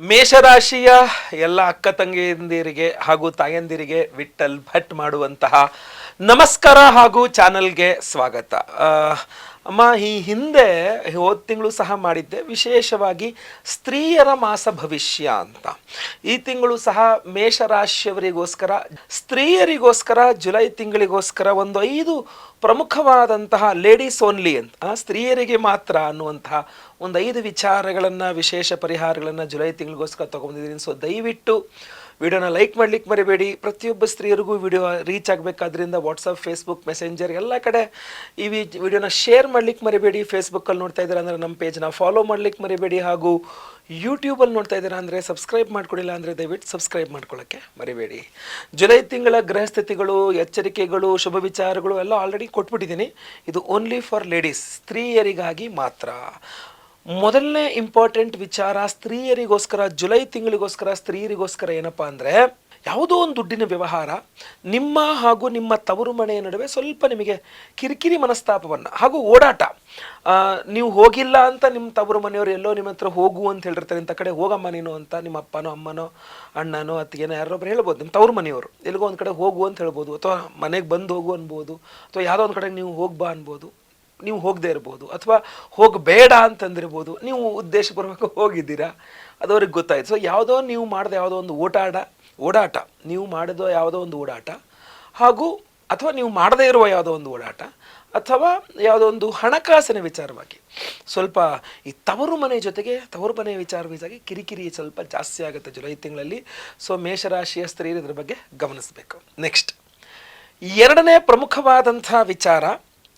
ಮೇಷರಾಶಿಯ ಎಲ್ಲ ಅಕ್ಕ ತಂಗಿಯಂದಿರಿಗೆ ಹಾಗೂ ತಾಯಂದಿರಿಗೆ ವಿಠಲ್ ಭಟ್ ಮಾಡುವಂತಹ ನಮಸ್ಕಾರ ಹಾಗೂ ಚಾನಲ್ಗೆ ಸ್ವಾಗತ. ಅಮ್ಮ, ಈ ಹಿಂದೆ ಹೋದ ತಿಂಗಳು ಸಹ ಮಾಡಿದ್ದೆ. ವಿಶೇಷವಾಗಿ ಸ್ತ್ರೀಯರ ಮಾಸ ಭವಿಷ್ಯ ಅಂತ. ಈ ತಿಂಗಳು ಸಹ ಮೇಷರಾಶಿಯವರಿಗೋಸ್ಕರ, ಸ್ತ್ರೀಯರಿಗೋಸ್ಕರ ಜುಲೈ ತಿಂಗಳಿಗೋಸ್ಕರ ಒಂದು ಐದು ಪ್ರಮುಖವಾದಂತಹ ಲೇಡೀಸ್ ಓನ್ಲಿ ಅಂತ. ಸ್ತ್ರೀಯರಿಗೆ ಮಾತ್ರ ಅನ್ನುವಂತಹ ಒಂದು ಐದು ವಿಚಾರಗಳನ್ನು, ವಿಶೇಷ ಪರಿಹಾರಗಳನ್ನು ಜುಲೈ ತಿಂಗಳಿಗೋಸ್ಕರ ತೊಗೊಂಡಿದ್ದೀನಿ ಸೊ ದಯವಿಟ್ಟು ವಿಡಿಯೋನ ಲೈಕ್ ಮಾಡ್ಲಿಕ್ಕೆ ಮರಿಬೇಡಿ. ಪ್ರತಿಯೊಬ್ಬ ಸ್ತ್ರೀಯರಿಗೂ ವಿಡಿಯೋ ರೀಚ್ ಆಗಬೇಕಾದ್ರಿಂದ ವಾಟ್ಸಪ್ ಫೇಸ್ಬುಕ್ ಮೆಸೆಂಜರ್ ಎಲ್ಲ ಕಡೆ ಈ ವಿಡಿಯೋನ ಶೇರ್ ಮಾಡ್ಲಿಕ್ಕೆ ಮರಿಬೇಡಿ. ಫೇಸ್ಬುಕ್ಕಲ್ಲಿ ನೋಡ್ತಾ ಇದ್ದೀರಾ ಅಂದರೆ ನಮ್ಮ ಪೇಜ್ನ ಫಾಲೋ ಮಾಡ್ಲಿಕ್ಕೆ ಮರಿಬೇಡಿ. ಹಾಗೂ ಯೂಟ್ಯೂಬಲ್ಲಿ ನೋಡ್ತಾ ಇದ್ದೀರಾ ಅಂದರೆ ಸಬ್ಸ್ಕ್ರೈಬ್ ಮಾಡ್ಕೊಡಿಲ್ಲ ಅಂದರೆ ದಯವಿಟ್ಟು ಸಬ್ಸ್ಕ್ರೈಬ್ ಮಾಡ್ಕೊಳ್ಳೋಕ್ಕೆ ಮರಿಬೇಡಿ. ಜುಲೈ ತಿಂಗಳ ಗೃಹಸ್ಥಿತಿಗಳು ಎಚ್ಚರಿಕೆಗಳು, ಶುಭ ವಿಚಾರಗಳು ಎಲ್ಲ ಆಲ್ರೆಡಿ ಕೊಟ್ಬಿಟ್ಟಿದ್ದೀನಿ. ಇದು ಓನ್ಲಿ ಫಾರ್ ಲೇಡೀಸ್ ಸ್ತ್ರೀಯರಿಗಾಗಿ ಮಾತ್ರ. ಮೊದಲನೇ ಇಂಪಾರ್ಟೆಂಟ್ ವಿಚಾರ ಸ್ತ್ರೀಯರಿಗೋಸ್ಕರ, ಜುಲೈ ತಿಂಗಳಿಗೋಸ್ಕರ ಸ್ತ್ರೀಯರಿಗೋಸ್ಕರ ಏನಪ್ಪ ಅಂದರೆ, ಯಾವುದೋ ಒಂದು ದುಡ್ಡಿನ ವ್ಯವಹಾರ ನಿಮ್ಮ ಹಾಗೂ ನಿಮ್ಮ ತವರು ಮನೆಯ ನಡುವೆ ಸ್ವಲ್ಪ ನಿಮಗೆ ಕಿರಿಕಿರಿ ಮನಸ್ತಾಪವನ್ನು ಹಾಗೂ ಓಡಾಟ. ನೀವು ಹೋಗಿಲ್ಲ ಅಂತ ನಿಮ್ಮ ತವರು ಮನೆಯವರು ಎಲ್ಲೋ ನಿಮ್ಮ ಹತ್ರ ಹೋಗು ಅಂತ ಹೇಳಿರ್ತಾರೆ ಇಂಥ ಕಡೆ ಹೋಗಮ್ಮ ನೀನು ಅಂತ ನಿಮ್ಮ ಅಪ್ಪನೋ, ಅಮ್ಮನೋ, ಅಣ್ಣನೋ, ಅತ್ತಿಗೆನೋ ಯಾರೊಬ್ರು ಹೇಳ್ಬೋದು, ನಿಮ್ಮ ತವರು ಮನೆಯವರು. ಎಲ್ಲಿಗೋ ಒಂದು ಕಡೆ ಹೋಗು ಅಂತ ಹೇಳ್ಬೋದು, ಅಥವಾ ಮನೆಗೆ ಬಂದು ಹೋಗು ಅನ್ಬೋದು, ಅಥವಾ ಯಾವುದೋ ಒಂದು ಕಡೆ ನೀವು ಹೋಗ್ಬಾ ಅನ್ಬೋದು. ನೀವು ಹೋಗದೆ ಇರ್ಬೋದು ಅಥವಾ ಹೋಗಬೇಡ ಅಂತಂದಿರ್ಬೋದು, ನೀವು ಉದ್ದೇಶಪೂರ್ವಕ ಹೋಗಿದ್ದೀರಾ? ಅದು ಅವ್ರಿಗೆ ಗೊತ್ತಾಯ್ತು. ಸೊ ಯಾವುದೋ ನೀವು ಮಾಡಿದ ಯಾವುದೋ ಒಂದು ಓಟಾಟ ಓಡಾಟ, ನೀವು ಮಾಡಿದ ಯಾವುದೋ ಒಂದು ಓಡಾಟ ಹಾಗೂ ಅಥವಾ ನೀವು ಮಾಡದೇ ಇರುವ ಯಾವುದೋ ಒಂದು ಓಡಾಟ ಅಥವಾ ಯಾವುದೋ ಒಂದು ಹಣಕಾಸಿನ ವಿಚಾರವಾಗಿ. ಸ್ವಲ್ಪ ಈ ತವರು ಮನೆ ಜೊತೆಗೆ, ತವರು ಮನೆ ವಿಚಾರವಾಗಿ ಕಿರಿಕಿರಿ ಸ್ವಲ್ಪ ಜಾಸ್ತಿ ಆಗುತ್ತೆ ಜುಲೈ ತಿಂಗಳಲ್ಲಿ. ಸೊ ಮೇಷರಾಶಿಯ ಸ್ತ್ರೀಯರು ಇದ್ರ ಬಗ್ಗೆ ಗಮನಿಸಬೇಕು. ನೆಕ್ಸ್ಟ್ ಎರಡನೇ ಪ್ರಮುಖವಾದಂಥ ವಿಚಾರ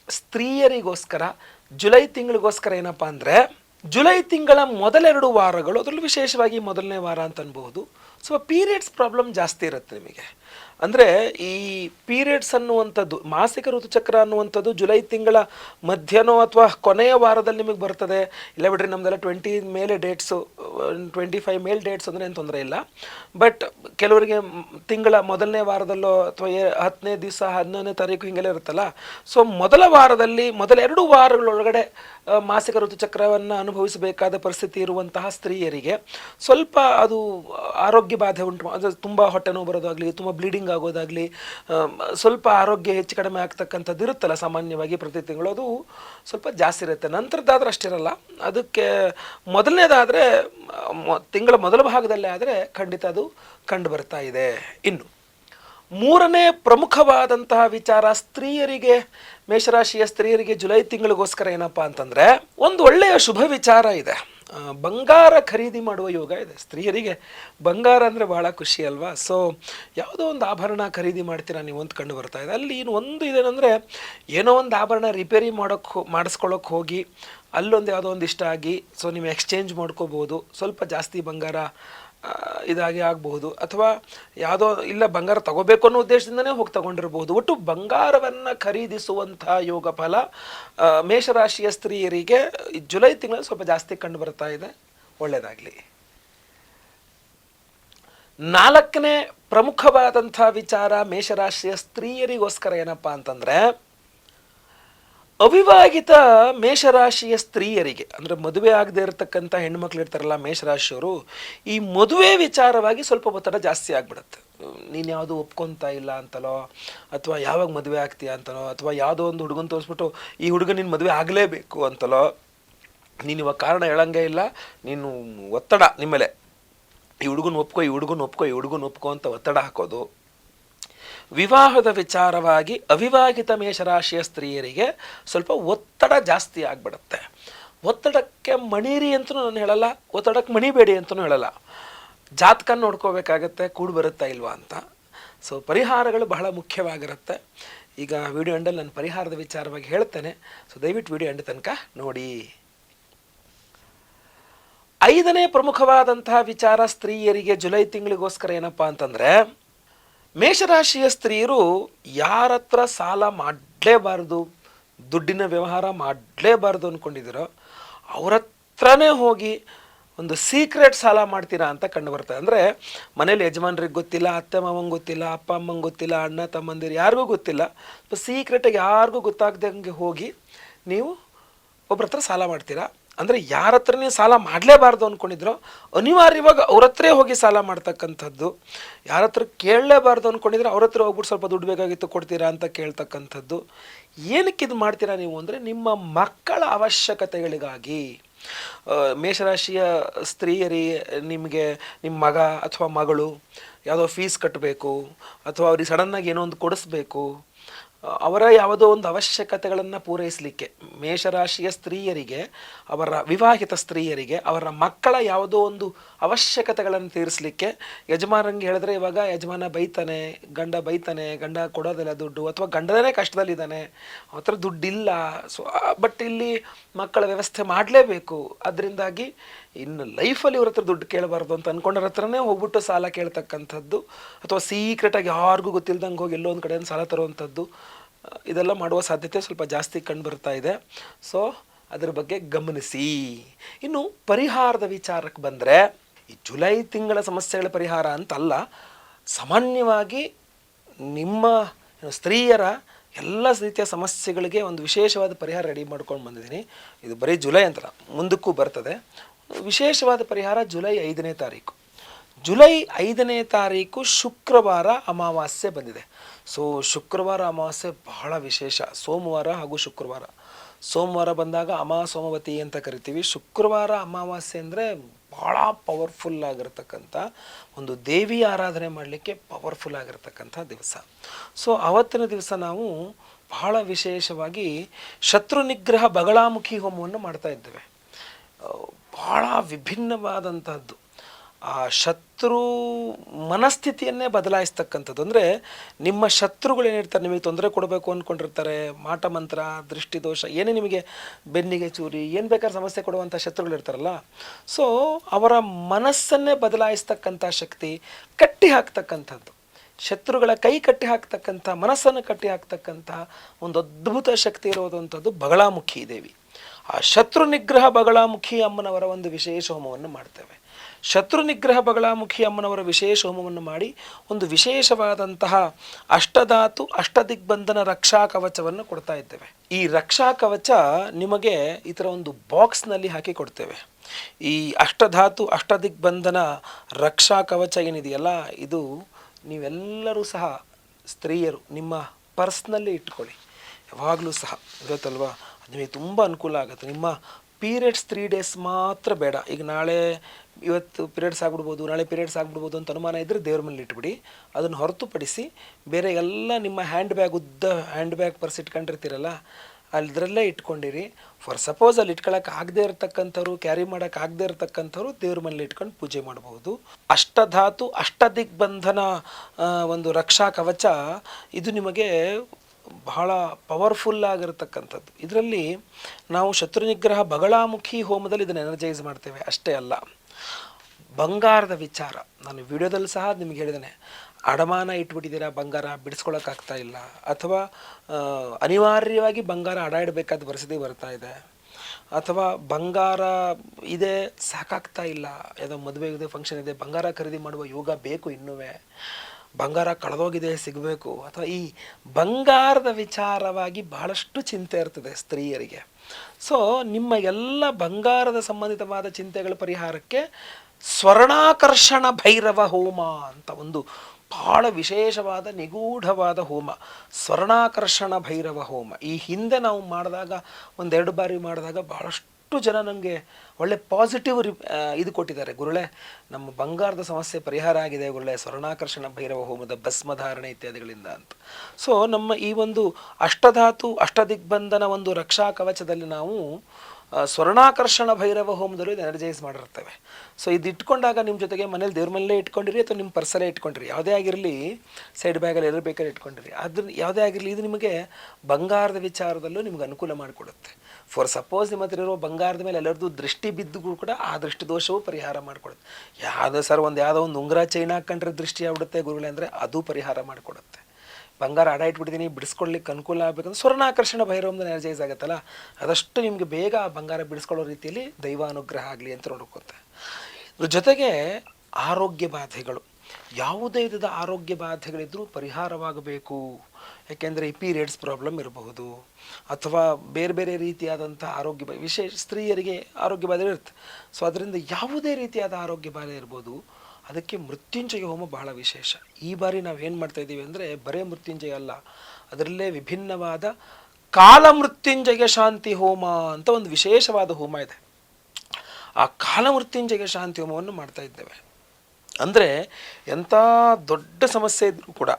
ಸ್ತ್ರೀಯರಿಗೋಸ್ಕರ, ಜುಲೈ ತಿಂಗಳಿಗೋಸ್ಕರ ಏನಪ್ಪ ಅಂದರೆ, ಜುಲೈ ತಿಂಗಳ ಮೊದಲೆರಡು ವಾರಗಳು, ಅದರಲ್ಲೂ ವಿಶೇಷವಾಗಿ ಮೊದಲನೇ ವಾರ ಅಂತ ಅನ್ಬಹುದು. ಸ್ವಲ್ಪ ಪೀರಿಯಡ್ಸ್ ಪ್ರಾಬ್ಲಮ್ ಜಾಸ್ತಿ ಇರುತ್ತೆ ನಿಮಗೆ. ಅಂದರೆ ಈ ಪೀರಿಯಡ್ಸ್ ಅನ್ನುವಂಥದ್ದು, ಮಾಸಿಕ ಋತುಚಕ್ರ ಅನ್ನುವಂಥದ್ದು ಜುಲೈ ತಿಂಗಳ ಮಧ್ಯನೋ ಅಥವಾ ಕೊನೆಯ ವಾರದಲ್ಲಿ ನಿಮಗೆ ಬರ್ತದೆ. ಇಲ್ಲ ಬಿಡ್ರಿ, ನಮ್ದೆಲ್ಲ ಟ್ವೆಂಟಿ ಮೇಲೆ ಡೇಟ್ಸು ಟ್ವೆಂಟಿ ಫೈವ್ ಮೇಲ್ ಡೇಟ್ಸ್ ಅಂದರೆ ಏನು ತೊಂದರೆ ಇಲ್ಲ. ಬಟ್ ಕೆಲವರಿಗೆ ತಿಂಗಳ ಮೊದಲನೇ ವಾರದಲ್ಲೋ ಅಥವಾ ಹತ್ತನೇ ದಿವಸ ಹನ್ನೊಂದನೇ ತಾರೀಕು ಹಿಂಗೆಲ್ಲ ಇರುತ್ತಲ್ಲ. ಸೊ ಮೊದಲ ವಾರದಲ್ಲಿ, ಮೊದಲ ಎರಡು ವಾರಗಳೊಳಗಡೆ ಮಾಸಿಕ ಋತುಚಕ್ರವನ್ನು ಅನುಭವಿಸಬೇಕಾದ ಪರಿಸ್ಥಿತಿ ಇರುವಂತಹ ಸ್ತ್ರೀಯರಿಗೆ ಸ್ವಲ್ಪ ಅದು ಆರೋಗ್ಯ ಬಾಧೆ ಉಂಟು. ಅದು ತುಂಬ ಹೊಟ್ಟೆ ನೋವು ಬರೋದಾಗಲಿ, ತುಂಬ ಬ್ಲೀಡಿಂಗ್ ಆಗೋದಾಗಲಿ ಸ್ವಲ್ಪ ಆರೋಗ್ಯ ಹೆಚ್ಚು ಕಡಿಮೆ ಆಗ್ತಕ್ಕಂಥದ್ದು ಇರುತ್ತಲ್ಲ ಸಾಮಾನ್ಯವಾಗಿ ಪ್ರತಿ ತಿಂಗಳು. ಅದು ಸ್ವಲ್ಪ ಜಾಸ್ತಿ ಇರುತ್ತೆ. ನಂತರದ್ದಾದ್ರೆ ಅಷ್ಟಿರಲ್ಲ ಅದಕ್ಕೆ ಮೊದಲನೇದಾದರೆ ತಿಂಗಳ ಮೊದಲ ಭಾಗದಲ್ಲೇ ಆದರೆ ಖಂಡಿತ ಅದು ಕಂಡು ಬರ್ತಾ ಇದೆ. ಇನ್ನು ಮೂರನೇ ಪ್ರಮುಖವಾದಂತಹ ವಿಚಾರ ಸ್ತ್ರೀಯರಿಗೆ, ಮೇಷರಾಶಿಯ ಸ್ತ್ರೀಯರಿಗೆ ಜುಲೈ ತಿಂಗಳಿಗೋಸ್ಕರ ಏನಪ್ಪ ಅಂತಂದ್ರೆ ಒಂದು ಒಳ್ಳೆಯ ಶುಭ ವಿಚಾರ ಇದೆ. ಬಂಗಾರ ಖರೀದಿ ಮಾಡುವ ಯೋಗ ಇದೆ. ಸ್ತ್ರೀಯರಿಗೆ ಬಂಗಾರ ಅಂದರೆ ಭಾಳ ಖುಷಿ ಅಲ್ವಾ? ಸೊ ಯಾವುದೋ ಒಂದು ಆಭರಣ ಖರೀದಿ ಮಾಡ್ತೀರಾ ನೀವು ಅಂತ ಕಂಡು ಬರ್ತಾ ಇದೆ. ಅಲ್ಲಿ ಇನ್ನು ಒಂದು ಇದೇನೆಂದರೆ ಏನೋ ಒಂದು ಆಭರಣ ರಿಪೇರಿ ಮಾಡೋಕ್ಕೆ ಮಾಡಿಸ್ಕೊಳ್ಳೋಕೆ ಹೋಗಿ, ಅಲ್ಲೊಂದು ಯಾವುದೋ ಒಂದು ಇಷ್ಟ ಆಗಿ ಸೊ ನೀವು ಎಕ್ಸ್ಚೇಂಜ್ ಮಾಡ್ಕೋಬೋದು. ಸ್ವಲ್ಪ ಜಾಸ್ತಿ ಬಂಗಾರ ಇದಾಗಿ ಆಗಬಹುದು. ಅಥವಾ ಯಾವುದೋ ಇಲ್ಲ ಬಂಗಾರ ತಗೋಬೇಕು ಅನ್ನೋ ಉದ್ದೇಶದಿಂದನೇ ಹೋಗಿ ತಗೊಂಡಿರಬಹುದು. ಒಟ್ಟು ಬಂಗಾರವನ್ನು ಖರೀದಿಸುವಂತಹ ಯೋಗ ಫಲ ಮೇಷರಾಶಿಯ ಸ್ತ್ರೀಯರಿಗೆ ಜುಲೈ ತಿಂಗಳಲ್ಲಿ ಸ್ವಲ್ಪ ಜಾಸ್ತಿ ಕಂಡು ಬರ್ತಾ ಇದೆ. ಒಳ್ಳೆಯದಾಗಲಿ ನಾಲ್ಕನೇ ಪ್ರಮುಖವಾದಂಥ ವಿಚಾರ ಮೇಷರಾಶಿಯ ಸ್ತ್ರೀಯರಿಗೋಸ್ಕರ ಏನಪ್ಪಾ ಅಂತಂದ್ರೆ ಅವಿವಾಹಿತ ಮೇಷರಾಶಿಯ ಸ್ತ್ರೀಯರಿಗೆ, ಅಂದರೆ ಮದುವೆ ಆಗದೆ ಇರತಕ್ಕಂಥ ಹೆಣ್ಮಕ್ಳು ಇರ್ತಾರಲ್ಲ ಮೇಷರಾಶಿಯವರು, ಈ ಮದುವೆ ವಿಚಾರವಾಗಿ ಸ್ವಲ್ಪ ಒತ್ತಡ ಜಾಸ್ತಿ ಆಗ್ಬಿಡುತ್ತೆ. ನೀನು ಯಾವುದು ಒಪ್ಕೊತಾ ಇಲ್ಲ ಅಂತಲೋ, ಅಥವಾ ಯಾವಾಗ ಮದುವೆ ಆಗ್ತೀಯ ಅಂತಲೋ, ಅಥವಾ ಯಾವುದೋ ಒಂದು ಹುಡುಗನ ತೋರಿಸ್ಬಿಟ್ಟು ಈ ಹುಡುಗ ನಿನ್ನ ಮದುವೆ ಆಗಲೇಬೇಕು ಅಂತಲೋ, ನೀನು ಇವಾಗ ಕಾರಣ ಹೇಳಂಗೆ ಇಲ್ಲ, ನೀನು ಒತ್ತಡ ನಿಮ್ಮಲೆ. ಈ ಹುಡುಗನ ಒಪ್ಕೋ, ಈ ಹುಡುಗನ ಒಪ್ಕೋ, ಈ ಹುಡುಗನ ಒಪ್ಕೋ ಅಂತ ಒತ್ತಡ ಹಾಕೋದು. ವಿವಾಹದ ವಿಚಾರವಾಗಿ ಅವಿವಾಹಿತ ಮೇಷರಾಶಿಯ ಸ್ತ್ರೀಯರಿಗೆ ಸ್ವಲ್ಪ ಒತ್ತಡ ಜಾಸ್ತಿ ಆಗ್ಬಿಡುತ್ತೆ. ಒತ್ತಡಕ್ಕೆ ಮಣಿರಿ ಅಂತಲೂ ನಾನು ಹೇಳಲ್ಲ, ಒತ್ತಡಕ್ಕೆ ಮಣಿಬೇಡಿ ಅಂತಲೂ ಹೇಳಲ್ಲ. ಜಾತಕ ನೋಡ್ಕೋಬೇಕಾಗತ್ತೆ, ಕೂಡು ಬರುತ್ತಾ ಇಲ್ವಾ ಅಂತ. ಸೊ ಪರಿಹಾರಗಳು ಬಹಳ ಮುಖ್ಯವಾಗಿರುತ್ತೆ. ಈಗ ವಿಡಿಯೋ ಎಂಡಲ್ಲಿ ನಾನು ಪರಿಹಾರದ ವಿಚಾರವಾಗಿ ಹೇಳ್ತೇನೆ. ಸೊ ದಯವಿಟ್ಟು ವಿಡಿಯೋ ಎಂಡ್ ತನಕ ನೋಡಿ. ಐದನೇ ಪ್ರಮುಖವಾದಂತಹ ವಿಚಾರ ಸ್ತ್ರೀಯರಿಗೆ ಜುಲೈ ತಿಂಗಳಿಗೋಸ್ಕರ ಏನಪ್ಪಾ ಅಂತಂದ್ರೆ ಮೇಷರಾಶಿಯ ಸ್ತ್ರೀಯರು ಯಾರ ಹತ್ರ ಸಾಲ ಮಾಡಲೇಬಾರ್ದು, ದುಡ್ಡಿನ ವ್ಯವಹಾರ ಮಾಡಲೇಬಾರ್ದು ಅಂದ್ಕೊಂಡಿದ್ದೀರೋ ಅವ್ರ ಹತ್ರನೇ ಹೋಗಿ ಒಂದು ಸೀಕ್ರೆಟ್ ಸಾಲ ಮಾಡ್ತೀರಾ ಅಂತ ಕಂಡು ಬರ್ತದೆ ಅಂದರೆ ಮನೇಲಿ ಯಜಮಾನ್ರಿಗೆ ಗೊತ್ತಿಲ್ಲ, ಅತ್ತೆ ಮಾವಂಗೆ ಗೊತ್ತಿಲ್ಲ, ಅಪ್ಪ ಅಮ್ಮಂಗೆ ಗೊತ್ತಿಲ್ಲ, ಅಣ್ಣ ತಮ್ಮಂದಿರು ಯಾರಿಗೂ ಗೊತ್ತಿಲ್ಲ. ಸೀಕ್ರೆಟಾಗಿ ಯಾರಿಗೂ ಗೊತ್ತಾಗ್ದಂಗೆ ಹೋಗಿ ನೀವು ಒಬ್ಬರ ಹತ್ರ ಸಾಲ ಮಾಡ್ತೀರಾ. ಅಂದರೆ ಯಾರ ಹತ್ರನೇ ಸಾಲ ಮಾಡಲೇಬಾರ್ದು ಅಂದ್ಕೊಂಡಿದ್ರು ಅನಿವಾರ್ಯವಾಗಿ ಅವ್ರ ಹತ್ರೇ ಹೋಗಿ ಸಾಲ ಮಾಡ್ತಕ್ಕಂಥದ್ದು. ಯಾರ ಹತ್ರ ಕೇಳಲೇಬಾರ್ದು ಅಂದ್ಕೊಂಡಿದ್ರೆ ಅವ್ರ ಹತ್ರ ಹೋಗ್ಬಿಟ್ಟು ಸ್ವಲ್ಪ ದುಡ್ಡು ಬೇಕಾಗಿತ್ತು ಕೊಡ್ತೀರಾ ಅಂತ ಕೇಳ್ತಕ್ಕಂಥದ್ದು. ಏನಕ್ಕೆ ಇದು ಮಾಡ್ತೀರಾ ನೀವು ಅಂದರೆ ನಿಮ್ಮ ಮಕ್ಕಳ ಅವಶ್ಯಕತೆಗಳಿಗಾಗಿ. ಮೇಷರಾಶಿಯ ಸ್ತ್ರೀಯರಿ, ನಿಮಗೆ ನಿಮ್ಮ ಮಗ ಅಥವಾ ಮಗಳು ಯಾವುದೋ ಫೀಸ್ ಕಟ್ಟಬೇಕು ಅಥವಾ ಅವ್ರಿಗೆ ಸಡನ್ನಾಗಿ ಏನೋ ಒಂದು ಕೊಡಿಸ್ಬೇಕು. ಅವರ ಯಾವುದೋ ಒಂದು ಅವಶ್ಯಕತೆಗಳನ್ನು ಪೂರೈಸಲಿಕ್ಕೆ ಮೇಷರಾಶಿಯ ಸ್ತ್ರೀಯರಿಗೆ, ಅವರ ವಿವಾಹಿತ ಸ್ತ್ರೀಯರಿಗೆ, ಅವರ ಮಕ್ಕಳ ಯಾವುದೋ ಒಂದು ಅವಶ್ಯಕತೆಗಳನ್ನು ತೀರಿಸಲಿಕ್ಕೆ ಯಜಮಾನಂಗೆ ಹೇಳಿದ್ರೆ ಇವಾಗ ಯಜಮಾನ ಬೈತಾನೆ, ಗಂಡ ಬೈತಾನೆ, ಗಂಡ ಕೊಡೋದಿಲ್ಲ ದುಡ್ಡು ಅಥವಾ ಗಂಡನೇ ಕಷ್ಟದಲ್ಲಿದ್ದಾನೆ ಹತ್ರ ದುಡ್ಡಿಲ್ಲ. ಸೊ ಬಟ್ ಇಲ್ಲಿ ಮಕ್ಕಳ ವ್ಯವಸ್ಥೆ ಮಾಡಲೇಬೇಕು. ಅದರಿಂದಾಗಿ ಇನ್ನು ಲೈಫಲ್ಲಿ ಇವ್ರ ಹತ್ರ ದುಡ್ಡು ಕೇಳಬಾರ್ದು ಅಂತ ಅನ್ಕೊಂಡ್ರ ಹತ್ರನೇ ಹೋಗ್ಬಿಟ್ಟು ಸಾಲ ಕೇಳ್ತಕ್ಕಂಥದ್ದು ಅಥವಾ ಸೀಕ್ರೆಟಾಗಿ ಯಾರಿಗೂ ಗೊತ್ತಿಲ್ದಂಗೆ ಹೋಗಿ ಎಲ್ಲೋ ಒಂದು ಕಡೆಯಿಂದ ಸಾಲ ತರುವಂಥದ್ದು ಇದೆಲ್ಲ ಮಾಡುವ ಸಾಧ್ಯತೆ ಸ್ವಲ್ಪ ಜಾಸ್ತಿ ಕಂಡುಬರ್ತಾ ಇದೆ. ಸೊ ಅದ್ರ ಬಗ್ಗೆ ಗಮನಿಸಿ. ಇನ್ನು ಪರಿಹಾರದ ವಿಚಾರಕ್ಕೆ ಬಂದರೆ, ಈ ಜುಲೈ ತಿಂಗಳ ಸಮಸ್ಯೆಗಳ ಪರಿಹಾರ ಅಂತಲ್ಲ, ಸಾಮಾನ್ಯವಾಗಿ ನಿಮ್ಮ ಸ್ತ್ರೀಯರ ಎಲ್ಲ ರೀತಿಯ ಸಮಸ್ಯೆಗಳಿಗೆ ಒಂದು ವಿಶೇಷವಾದ ಪರಿಹಾರ ರೆಡಿ ಮಾಡ್ಕೊಂಡು ಬಂದಿದ್ದೀನಿ. ಇದು ಬರೀ ಜುಲೈ ಅಂತಲ್ಲ, ಮುಂದಕ್ಕೂ ಬರ್ತದೆ. ವಿಶೇಷವಾದ ಪರಿಹಾರ ಜುಲೈ ಐದನೇ ತಾರೀಕು. ಜುಲೈ ಐದನೇ ತಾರೀಕು ಶುಕ್ರವಾರ ಅಮಾವಾಸ್ಯೆ ಬಂದಿದೆ. ಸೊ ಶುಕ್ರವಾರ ಅಮಾವಾಸ್ಯೆ ಬಹಳ ವಿಶೇಷ. ಸೋಮವಾರ ಹಾಗೂ ಶುಕ್ರವಾರ. ಸೋಮವಾರ ಬಂದಾಗ ಅಮಾ ಸೋಮವತಿ ಅಂತ ಕರಿತೀವಿ. ಶುಕ್ರವಾರ ಅಮಾವಾಸ್ಯೆ ಅಂದರೆ ಭಾಳ ಪವರ್ಫುಲ್ ಆಗಿರ್ತಕ್ಕಂಥ ಒಂದು ದೇವಿ ಆರಾಧನೆ ಮಾಡಲಿಕ್ಕೆ ಪವರ್ಫುಲ್ ಆಗಿರತಕ್ಕಂಥ ದಿವಸ. ಸೊ ಅವತ್ತಿನ ದಿವಸ ನಾವು ಬಹಳ ವಿಶೇಷವಾಗಿ ಶತ್ರು ನಿಗ್ರಹ ಬಗಳಾಮುಖಿ ಹೋಮವನ್ನು ಮಾಡ್ತಾ ಇದ್ದೇವೆ. ಬಹಳ ವಿಭಿನ್ನವಾದಂಥದ್ದು ಆ ಶತ್ರು ಮನಸ್ಥಿತಿಯನ್ನೇ ಬದಲಾಯಿಸ್ತಕ್ಕಂಥದ್ದು. ಅಂದರೆ ನಿಮ್ಮ ಶತ್ರುಗಳು ಏನಿರ್ತಾರೆ, ನಿಮಗೆ ತೊಂದರೆ ಕೊಡಬೇಕು ಅಂದ್ಕೊಂಡಿರ್ತಾರೆ ಮಾಟ ಮಂತ್ರ ದೃಷ್ಟಿದೋಷ ಏನೇ ನಿಮಗೆ ಬೆನ್ನಿಗೆ ಚೂರಿ, ಏನು ಬೇಕಾದ್ರೆ ಸಮಸ್ಯೆ ಕೊಡುವಂಥ ಶತ್ರುಗಳು ಇರ್ತಾರಲ್ಲ ಸೊ ಅವರ ಮನಸ್ಸನ್ನೇ ಬದಲಾಯಿಸ್ತಕ್ಕಂಥ ಶಕ್ತಿ ಕಟ್ಟಿ ಹಾಕ್ತಕ್ಕಂಥದ್ದು. ಶತ್ರುಗಳ ಕೈ ಕಟ್ಟಿ ಹಾಕ್ತಕ್ಕಂಥ, ಮನಸ್ಸನ್ನು ಕಟ್ಟಿ ಹಾಕ್ತಕ್ಕಂಥ ಒಂದು ಅದ್ಭುತ ಶಕ್ತಿ ಇರೋದಂಥದ್ದು ಬಗಳಾಮುಖಿ ದೇವಿ. ಆ ಶತ್ರು ನಿಗ್ರಹ ಬಗಳಾಮುಖಿ ಅಮ್ಮನವರ ಒಂದು ವಿಶೇಷ ಹೋಮವನ್ನು ಮಾಡ್ತೇವೆ. ಶತ್ರು ನಿಗ್ರಹ ಬಗಳಾಮುಖಿ ಅಮ್ಮನವರ ವಿಶೇಷ ಹೋಮವನ್ನು ಮಾಡಿ ಒಂದು ವಿಶೇಷವಾದಂತಹ ಅಷ್ಟಧಾತು, ಅಷ್ಟದಿಗ್ಬಂಧನ ರಕ್ಷಾ ಕವಚವನ್ನು ಕೊಡ್ತಾ ಇದ್ದೇವೆ. ಈ ರಕ್ಷಾ ಕವಚ ನಿಮಗೆ ಈ ಥರ ಒಂದು ಬಾಕ್ಸ್ನಲ್ಲಿ ಹಾಕಿ ಕೊಡ್ತೇವೆ. ಈ ಅಷ್ಟಧಾತು, ಅಷ್ಟದಿಗ್ಬಂಧನ ರಕ್ಷಾ ಕವಚ ಏನಿದೆಯಲ್ಲ, ಇದು ನೀವೆಲ್ಲರೂ ಸಹ ಸ್ತ್ರೀಯರು ನಿಮ್ಮ ಪರ್ಸ್ನಲ್ಲಿ ಇಟ್ಕೊಳ್ಳಿ. ಯಾವಾಗಲೂ ಸಹ, ಗೊತ್ತಲ್ವಾ? ನಿಮಗೆ ತುಂಬ ಅನುಕೂಲ ಆಗುತ್ತೆ. ನಿಮ್ಮ ಪೀರಿಯಡ್ಸ್ ತ್ರೀ ಡೇಸ್ ಮಾತ್ರ ಬೇಡ. ಈಗ ನಾಳೆ ಇವತ್ತು ಪೀರಿಯಡ್ಸ್ ಆಗ್ಬಿಡ್ಬೋದು, ನಾಳೆ ಪೀರಿಯಡ್ಸ್ ಆಗ್ಬಿಡ್ಬೋದು ಅಂತ ಅನುಮಾನ ಇದ್ದರೆ ದೇವ್ರ ಮೇಲೆ ಇಟ್ಬಿಡಿ. ಅದನ್ನು ಹೊರತುಪಡಿಸಿ ಬೇರೆ ಎಲ್ಲ ನಿಮ್ಮ ಹ್ಯಾಂಡ್ ಬ್ಯಾಗ್ ಉದ್ದ ಹ್ಯಾಂಡ್ ಬ್ಯಾಗ್ ಪರ್ಸ್ ಇಟ್ಕೊಂಡಿರ್ತೀರಲ್ಲ, ಅದ್ರಲ್ಲೇ ಇಟ್ಕೊಂಡಿರಿ. ಫಾರ್ ಸಪೋಸ್ ಅಲ್ಲಿ ಇಟ್ಕೊಳಕ್ಕೆ ಆಗದೆ ಇರತಕ್ಕಂಥವ್ರು ಕ್ಯಾರಿ ಮಾಡೋಕೆ ಆಗದೆ ಇರತಕ್ಕಂಥವ್ರು ದೇವ್ರ ಮನೇಲಿ ಇಟ್ಕೊಂಡು ಪೂಜೆ ಮಾಡಬಹುದು ಅಷ್ಟಧಾತು ಅಷ್ಟದಿಗ್ಬಂಧನ ದಿಗ್ಬಂಧನ ಒಂದು ರಕ್ಷಾ ಕವಚ ಇದು ನಿಮಗೆ ಬಹಳ ಪವರ್ಫುಲ್ ಆಗಿರತಕ್ಕಂಥದ್ದು. ಇದರಲ್ಲಿ ನಾವು ಶತ್ರು ನಿಗ್ರಹ ಬಗಳಾಮುಖಿ ಹೋಮದಲ್ಲಿ ಇದನ್ನು ಎನರ್ಜೈಸ್ ಮಾಡ್ತೇವೆ. ಅಷ್ಟೇ ಅಲ್ಲ, ಬಂಗಾರದ ವಿಚಾರ. ನಾನು ವಿಡಿಯೋದಲ್ಲಿ ಸಹ ನಿಮಗೆ ಹೇಳಿದ್ದೇನೆ. ಅಡಮಾನ ಇಟ್ಬಿಟ್ಟಿದ್ದೀರಾ, ಬಂಗಾರ ಬಿಡಿಸ್ಕೊಳಕ್ಕಾಗ್ತಾ ಇಲ್ಲ. ಅಥವಾ ಅನಿವಾರ್ಯವಾಗಿ ಬಂಗಾರ ಅಡ ಇಡಬೇಕಾದ ಪರಿಸ್ಥಿತಿ ಬರ್ತಾ ಇದೆ. ಅಥವಾ ಬಂಗಾರ ಇದೆ, ಸಾಕಾಗ್ತಾ ಇಲ್ಲ. ಯಾವುದೋ ಮದುವೆ ಇದೆ ಫಂಕ್ಷನ್ ಇದೆ, ಬಂಗಾರ ಖರೀದಿ ಮಾಡುವ ಯೋಗ ಬೇಕು ಇನ್ನುವೇ. ಬಂಗಾರ ಕಳೆದೋಗಿದೆ, ಸಿಗಬೇಕು. ಅಥವಾ ಈ ಬಂಗಾರದ ವಿಚಾರವಾಗಿ ಬಹಳಷ್ಟು ಚಿಂತೆ ಇರ್ತದೆ ಸ್ತ್ರೀಯರಿಗೆ. ಸೊ ನಿಮ್ಮ ಎಲ್ಲ ಬಂಗಾರದ ಸಂಬಂಧಿತವಾದ ಚಿಂತೆಗಳ ಪರಿಹಾರಕ್ಕೆ ಸ್ವರ್ಣಾಕರ್ಷಣ ಭೈರವ ಹೋಮ ಅಂತ ಒಂದು ಬಹಳ ವಿಶೇಷವಾದ, ನಿಗೂಢವಾದ ಹೋಮ. ಸ್ವರ್ಣಾಕರ್ಷಣ ಭೈರವ ಹೋಮ. ಈ ಹಿಂದೆ ನಾವು ಮಾಡಿದಾಗ, ಒಂದೆರಡು ಬಾರಿ ಮಾಡಿದಾಗ ಬಹಳಷ್ಟು ಜನ ನನಗೆ ಒಳ್ಳೆ ಪಾಸಿಟಿವ್ ರಿ ಇದು ಕೊಟ್ಟಿದ್ದಾರೆ. ಗುರುಳೆ, ನಮ್ಮ ಬಂಗಾರದ ಸಮಸ್ಯೆ ಪರಿಹಾರ ಆಗಿದೆ ಗುರುಳೆ. ಸ್ವರ್ಣಾಕರ್ಷಣ ಭೈರವ ಹೋಮದ ಭಸ್ಮಧಾರಣೆ ಇತ್ಯಾದಿಗಳಿಂದ ಅಂತ. ಸೊ ನಮ್ಮ ಈ ಒಂದು ಅಷ್ಟಧಾತು, ಅಷ್ಟದಿಗ್ಬಂಧನ ಒಂದು ರಕ್ಷಾ ಕವಚದಲ್ಲಿ ನಾವು ಸ್ವರ್ಣಾಕರ್ಷಣ ಭೈರವ ಹೋಮದಲ್ಲಿ ಎನರ್ಜೈಸ್ ಮಾಡಿರ್ತೇವೆ. ಸೊ ಇದು ಇಟ್ಕೊಂಡಾಗ ನಿಮ್ಮ ಜೊತೆಗೆ ಮನೇಲಿ ದೇವ್ರ ಮನೇಲೇ ಇಟ್ಕೊಂಡಿರಿ ಅಥವಾ ನಿಮ್ಮ ಪರ್ಸಲ್ಲೇ ಇಟ್ಕೊಂಡಿರಿ? ಯಾವುದೇ ಆಗಿರಲಿ ಸೈಡ್ ಬ್ಯಾಗಲ್ಲಿ ಎಲ್ಲರೂ ಬೇಕಾದ್ರೆ ಇಟ್ಕೊಂಡಿರಿ. ಅದ್ರ ಯಾವುದೇ ಆಗಿರಲಿ ಇದು ನಿಮಗೆ ಬಂಗಾರದ ವಿಚಾರದಲ್ಲೂ ನಿಮ್ಗೆ ಅನುಕೂಲ ಮಾಡಿಕೊಡುತ್ತೆ. ಫಾರ್ ಸಪೋಸ್ ನಿಮ್ಮ ಹತ್ರ ಇರೋ ಬಂಗಾರದ ಮೇಲೆ ಎಲ್ಲರದ್ದು ದೃಷ್ಟಿ ಬಿದ್ದು ಕೂಡ ಆ ದೃಷ್ಟಿ ದೋಷವು ಪರಿಹಾರ ಮಾಡಿಕೊಡುತ್ತೆ. ಯಾವುದೋ ಸರ್ ಒಂದು ಯಾವುದೋ ಒಂದು ಉಂಗುರ ಚೈನ್ ಹಾಕೊಂಡ್ರೆ ದೃಷ್ಟಿ ಆಗ್ಬಿಡುತ್ತೆ ಗುರುಗಳೇ ಅಂದರೆ ಅದು ಪರಿಹಾರ ಮಾಡಿಕೊಡುತ್ತೆ. ಬಂಗಾರ ಅಡ ಇಟ್ಬಿಟ್ಟಿದ್ದೀನಿ ಬಿಡಿಸ್ಕೊಳ್ಳಿಕ್ಕೆ ಅನುಕೂಲ ಆಗಬೇಕಂದ್ರೆ ಸ್ವರ್ಣಾಕರ್ಷಣ ಭೈರವಂದನ ಎನರ್ಜೈಸ್ ಆಗುತ್ತಲ್ಲ? ಅದಷ್ಟು ನಿಮಗೆ ಬೇಗ ಆ ಬಂಗಾರ ಬಿಡಿಸ್ಕೊಳ್ಳೋ ರೀತಿಯಲ್ಲಿ ದೈವಾನುಗ್ರಹ ಆಗಲಿ ಅಂತ ನೋಡ್ಕೊತೆ ಇದ್ರ ಜೊತೆಗೆ ಆರೋಗ್ಯ ಬಾಧೆಗಳು. ಯಾವುದೇ ವಿಧದ ಆರೋಗ್ಯ ಬಾಧೆಗಳಿದ್ದರೂ ಪರಿಹಾರವಾಗಬೇಕು. ಯಾಕೆಂದರೆ ಈ ಪೀರಿಯಡ್ಸ್ ಪ್ರಾಬ್ಲಮ್ ಇರಬಹುದು. ಅಥವಾ ಬೇರೆ ಬೇರೆ ರೀತಿಯಾದಂಥ ಆರೋಗ್ಯ ವಿಶೇಷ ಸ್ತ್ರೀಯರಿಗೆ ಆರೋಗ್ಯ ಬಾಧೆ ಇರುತ್ತೆ. ಸೊ ಅದರಿಂದ ಯಾವುದೇ ರೀತಿಯಾದ ಆರೋಗ್ಯ ಬಾಧೆ ಇರ್ಬೋದು ಅದಕ್ಕೆ ಮೃತ್ಯುಂಜಯ ಹೋಮ ಬಹಳ ವಿಶೇಷ. ಈ ಬಾರಿ ನಾವು ಏನು ಮಾಡ್ತಾ ಇದ್ದೀವಿ ಅಂದರೆ ಬರೇ ಮೃತ್ಯುಂಜಯ ಅಲ್ಲ. ಅದರಲ್ಲೇ ವಿಭಿನ್ನವಾದ ಕಾಲ ಮೃತ್ಯುಂಜಯ ಶಾಂತಿ ಹೋಮ ಅಂತ ಒಂದು ವಿಶೇಷವಾದ ಹೋಮ ಇದೆ. ಆ ಕಾಲ ಮೃತ್ಯುಂಜಯ ಶಾಂತಿ ಹೋಮವನ್ನು ಮಾಡ್ತಾ ಇದ್ದೇವೆ. ಅಂದರೆ ಎಂಥ ದೊಡ್ಡ ಸಮಸ್ಯೆ ಇದ್ದರೂ ಕೂಡ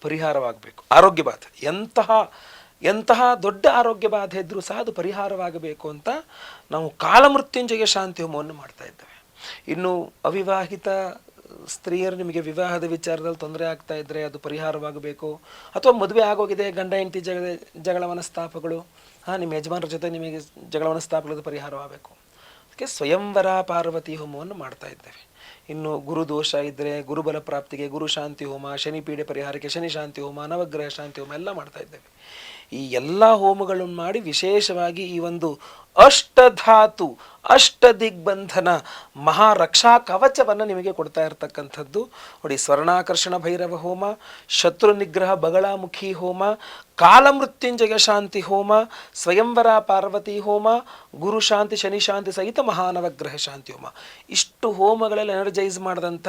ಪರಿಹಾರವಾಗಬೇಕು. ಆರೋಗ್ಯ ಬಾಧೆ. ಎಂತಹ ಎಂತಹ ದೊಡ್ಡ ಆರೋಗ್ಯ ಬಾಧೆ ಇದ್ದರೂ ಸಹ ಅದು ಪರಿಹಾರವಾಗಬೇಕು ಅಂತ ನಾವು ಕಾಲಮೃತ್ಯುಂಜಯ ಶಾಂತಿ ಹೋಮವನ್ನು ಮಾಡ್ತಾ ಇದ್ದೇವೆ. ಇನ್ನು ಅವಿವಾಹಿತ ಸ್ತ್ರೀಯರು ನಿಮಗೆ ವಿವಾಹದ ವಿಚಾರದಲ್ಲಿ ತೊಂದರೆ ಆಗ್ತಾ ಇದ್ದರೆ ಅದು ಪರಿಹಾರವಾಗಬೇಕು. ಅಥವಾ ಮದುವೆ ಆಗೋಗಿದೆ, ಗಂಡ, ಹೆಂಡತಿ ಜಗಳ ಜಗಳ ಮನಸ್ತಾಪಗಳು ಹಾಂ, ನಿಮ್ಮ ಯಜಮಾನರ ಜೊತೆ ನಿಮಗೆ ಜಗಳ ಮನಸ್ತಾಪಗಳದ್ದು ಪರಿಹಾರವಾಗಬೇಕು. ಅದಕ್ಕೆ ಸ್ವಯಂವರ ಪಾರ್ವತಿ ಹೋಮವನ್ನು ಮಾಡ್ತಾ ಇದ್ದೇವೆ. ಇನ್ನು ಗುರು ದೋಷ ಇದ್ದರೆ ಗುರುಬಲ ಪ್ರಾಪ್ತಿಗೆ ಗುರು ಶಾಂತಿ ಹೋಮ, ಶನಿ ಪೀಡೆ ಪರಿಹಾರಕ್ಕೆ ಶನಿ ಶಾಂತಿ ಹೋಮ, ನವಗ್ರಹ ಶಾಂತಿ ಹೋಮ ಎಲ್ಲ ಮಾಡ್ತಾ ಇದ್ದೇವೆ. ಈ ಎಲ್ಲ ಹೋಮಗಳನ್ನು ಮಾಡಿ ವಿಶೇಷವಾಗಿ ಈ ಒಂದು ಅಷ್ಟಧಾತು ಅಷ್ಟ ದಿಗ್ಬಂಧನ ಮಹಾರಕ್ಷಾ ಕವಚವನ್ನು ನಿಮಗೆ ಕೊಡ್ತಾ ಇರತಕ್ಕಂಥದ್ದು. ನೋಡಿ, ಸ್ವರ್ಣಾಕರ್ಷಣ ಭೈರವ ಹೋಮ ಶತ್ರು ನಿಗ್ರಹ ಬಗಳಾಮುಖಿ ಹೋಮ, ಕಾಲಮೃತ್ಯುಂಜಯ ಶಾಂತಿ ಹೋಮ, ಸ್ವಯಂವರ ಪಾರ್ವತಿ ಹೋಮ, ಗುರು ಶಾಂತಿ, ಶನಿ ಶಾಂತಿ ಸಹಿತ ಮಹಾನವಗ್ರಹ ಶಾಂತಿ ಹೋಮ. ಇಷ್ಟು ಹೋಮಗಳಲ್ಲಿ ಎನರ್ಜೈಸ್ ಮಾಡಿದಂಥ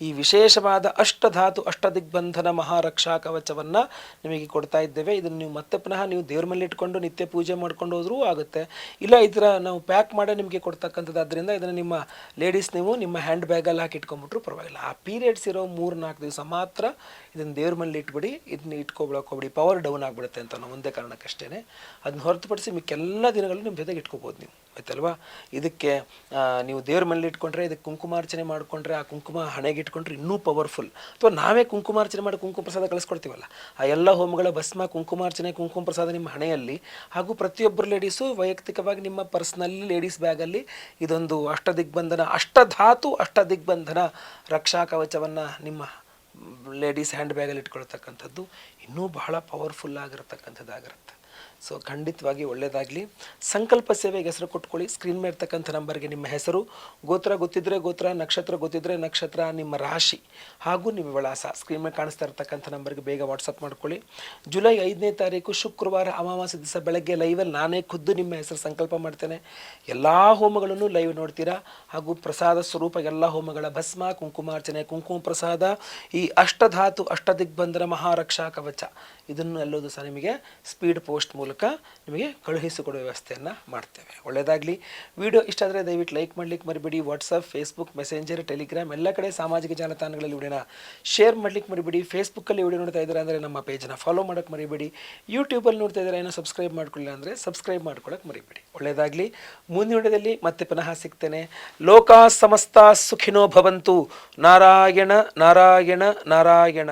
ಈ ವಿಶೇಷವಾದ ಅಷ್ಟಧಾತು, ಅಷ್ಟದಿಗ್ಬಂಧನ ಮಹಾರಕ್ಷಾ ಕವಚವನ್ನು ನಿಮಗೆ ಕೊಡ್ತಾ ಇದ್ದೇವೆ. ಇದನ್ನು ನೀವು ಮತ್ತೆ ಪುನಃ ನೀವು ದೇವ್ರ ಮೇಲೆ ಇಟ್ಕೊಂಡು ನಿತ್ಯ ಪೂಜೆ ಮಾಡ್ಕೊಂಡು ಹೋದ್ರೂ ಆಗುತ್ತೆ. ಇಲ್ಲ ಥರ ನಾವು ಪ್ಯಾಕ್ ಮಾಡೇ ನಿಮಗೆ ಕೊಡ್ತಕ್ಕಂಥದ್ದು. ಆದ್ದರಿಂದ ಇದನ್ನು ನಿಮ್ಮ ಲೇಡೀಸ್ ನೀವು ನಿಮ್ಮ ಹ್ಯಾಂಡ್ ಬ್ಯಾಗಲ್ಲಿ ಹಾಕಿ ಇಟ್ಕೊಂಡ್ಬಿಟ್ರು ಪರವಾಗಿಲ್ಲ. ಆ ಪೀರಿಯಡ್ಸ್ ಇರೋ ಮೂರು ನಾಲ್ಕು ದಿವಸ ಮಾತ್ರ ಇದನ್ನು ದೇವ್ರ ಮನೇಲಿ ಇಟ್ಬಿಡಿ, ಇದನ್ನ ಇಟ್ಕೊಬಿಡಕ್ಕೆ ಹೋಗ್ಬಿಡಿ ಪವರ್ ಡೌನ್ ಆಗಿಬಿಡುತ್ತೆ ಅಂತ ನಾವು ಒಂದೇ ಕಾರಣಕ್ಕಷ್ಟೇ ಅದನ್ನ ಹೊರತುಪಡಿಸಿ ಮಿಕ್ಕೆಲ್ಲ ದಿನಗಳು ನಿಮ್ಮ ಜೊತೆಗೆ ಇಟ್ಕೋಬೋದು ನೀವು, ಆಯ್ತಲ್ವಾ? ಇದಕ್ಕೆ ನೀವು ದೇವ್ರ ಮನೇಲಿ ಇಟ್ಕೊಂಡ್ರೆ ಇದಕ್ಕೆ ಕುಂಕುಮಾರ್ಚನೆ ಮಾಡಿಕೊಂಡ್ರೆ ಆ ಕುಂಕುಮ ಹಣೆಗೆ ಇಟ್ಕೊಂಡ್ರೆ ಇನ್ನೂ ಪವರ್ಫುಲ್ ಅಥವಾ ನಾವೇ ಕುಂಕುಮಾರ್ಚನೆ ಮಾಡಿ ಕುಂಕುಮ ಪ್ರಸಾದ ಕಳಿಸ್ಕೊಡ್ತೀವಲ್ಲ? ಆ ಎಲ್ಲ ಹೋಮಗಳ ಭಸ್ಮ, ಕುಂಕುಮಾರ್ಚನೆ, ಕುಂಕುಮ ಪ್ರಸಾದ ನಿಮ್ಮ ಹಣೆಯಲ್ಲಿ. ಹಾಗೂ ಪ್ರತಿಯೊಬ್ಬರು ಲೇಡೀಸು ವೈಯಕ್ತಿಕವಾಗಿ ನಿಮ್ಮ ಪರ್ಸ್ನಲ್ಲಿ ಲೇಡೀಸ್ ಬ್ಯಾಗಲ್ಲಿ ಇದೊಂದು ಅಷ್ಟ ಅಷ್ಟದಿಗ್ಬಂಧನ, ಅಷ್ಟಧಾತು ಅಷ್ಟದಿಗ್ಬಂಧನ ರಕ್ಷಾ ಕವಚವನ್ನು ನಿಮ್ಮ ಲೇಡೀಸ್ ಹ್ಯಾಂಡ್ ಬ್ಯಾಗಲ್ಲಿ ಇಟ್ಕೊಳ್ತಕ್ಕಂಥದ್ದು ಇನ್ನೂ ಬಹಳ ಪವರ್ಫುಲ್ ಆಗಿರತಕ್ಕಂಥದ್ದಾಗಿರುತ್ತೆ. ಸೊ ಖಂಡಿತವಾಗಿ ಒಳ್ಳೆಯದಾಗಲಿ ಸಂಕಲ್ಪ ಸೇವೆಗೆ ಹೆಸರು ಕೊಟ್ಕೊಳ್ಳಿ. ಸ್ಕ್ರೀನ್ ಮೇಲೆ ಇರ್ತಕ್ಕಂಥ ನಂಬರ್ಗೆ ನಿಮ್ಮ ಹೆಸರು, ಗೋತ್ರ ಗೊತ್ತಿದ್ರೆ ಗೋತ್ರ, ನಕ್ಷತ್ರ ಗೊತ್ತಿದ್ರೆ ನಕ್ಷತ್ರ, ನಿಮ್ಮ ರಾಶಿ ಹಾಗೂ ನಿಮ್ಮ ವಿಳಾಸ. ಸ್ಕ್ರೀನ್ ಮೇಲೆ ಕಾಣಿಸ್ತಾ ಇರ್ತಕ್ಕಂಥ ನಂಬರ್ಗೆ ಬೇಗ ವಾಟ್ಸಪ್ ಮಾಡ್ಕೊಳ್ಳಿ. ಜುಲೈ ಐದನೇ ತಾರೀಕು ಶುಕ್ರವಾರ ಅಮಾವಾಸ್ಯ ದಿವಸ ಬೆಳಗ್ಗೆ ಲೈವಲ್ಲಿ ನಾನೇ ಖುದ್ದು ನಿಮ್ಮ ಹೆಸರು ಸಂಕಲ್ಪ ಮಾಡ್ತೇನೆ. ಎಲ್ಲ ಹೋಮಗಳನ್ನು ಲೈವ್ ನೋಡ್ತೀರಾ? ಹಾಗೂ ಪ್ರಸಾದ ಸ್ವರೂಪ ಎಲ್ಲ ಹೋಮಗಳ ಭಸ್ಮ, ಕುಂಕುಮಾರ್ಚನೆ, ಕುಂಕುಮ ಪ್ರಸಾದ, ಈ ಅಷ್ಟಧಾತು, ಅಷ್ಟದಿಗ್ಬಂಧನ ಮಹಾರಕ್ಷಾ ಕವಚ. ಇದನ್ನು ಎಲ್ಲೋದು ಸಹ ನಿಮಗೆ ಸ್ಪೀಡ್ ಪೋಸ್ಟ್ ಮೂಲಕ ನಿಮಗೆ ಕಳುಹಿಸಿಕೊಡುವ ವ್ಯವಸ್ಥೆಯನ್ನು ಮಾಡ್ತೇವೆ. ಒಳ್ಳೆಯದಾಗಲಿ. ವಿಡಿಯೋ ಇಷ್ಟ ಆದರೆ ದಯವಿಟ್ಟು ಲೈಕ್ ಮಾಡ್ಲಿಕ್ಕೆ ಮರಿಬೇಡಿ. ವಾಟ್ಸಪ್ ಫೇಸ್ಬುಕ್ ಮೆಸೆಂಜರ್ ಟೆಲಿಗ್ರಾಮ್ ಎಲ್ಲ ಕಡೆ ಸಾಮಾಜಿಕ ಜಾಲತಾಣಗಳಲ್ಲಿ ವಿಡಿಯೋನ ಶೇರ್ ಮಾಡ್ಲಿಕ್ಕೆ ಮರಿಬೇಡಿ. ಫೇಸ್ಬುಕ್ಕಲ್ಲಿ ವಿಡಿಯೋ ನೋಡ್ತಾ ಇದ್ದಾರೆ ಅಂದರೆ ನಮ್ಮ ಪೇಜನ್ನ ಫಾಲೋ ಮಾಡೋಕ್ಕೆ ಮರಿಬೇಡಿ. ಯೂಟ್ಯೂಬಲ್ಲಿ ನೋಡ್ತಾ ಇದ್ದಾರೆ ಏನೋ ಸಬ್ಸ್ಕ್ರೈಬ್ ಮಾಡ್ಕೊಳ್ಳಿಲ್ಲ ಅಂದರೆ ಸಬ್ಸ್ಕ್ರೈಬ್ ಮಾಡ್ಕೊಳ್ಳೋಕೆ ಮರಿಬೇಡಿ. ಒಳ್ಳೆಯದಾಗಲಿ. ಮುಂದಿನ ವಿಡಿಯೋದಲ್ಲಿ ಮತ್ತೆ ಪುನಃ ಸಿಗ್ತೇನೆ. ಲೋಕ ಸಮಸ್ತ ಸುಖಿನೋ ಭವಂತು. ನಾರಾಯಣ ನಾರಾಯಣ ನಾರಾಯಣ.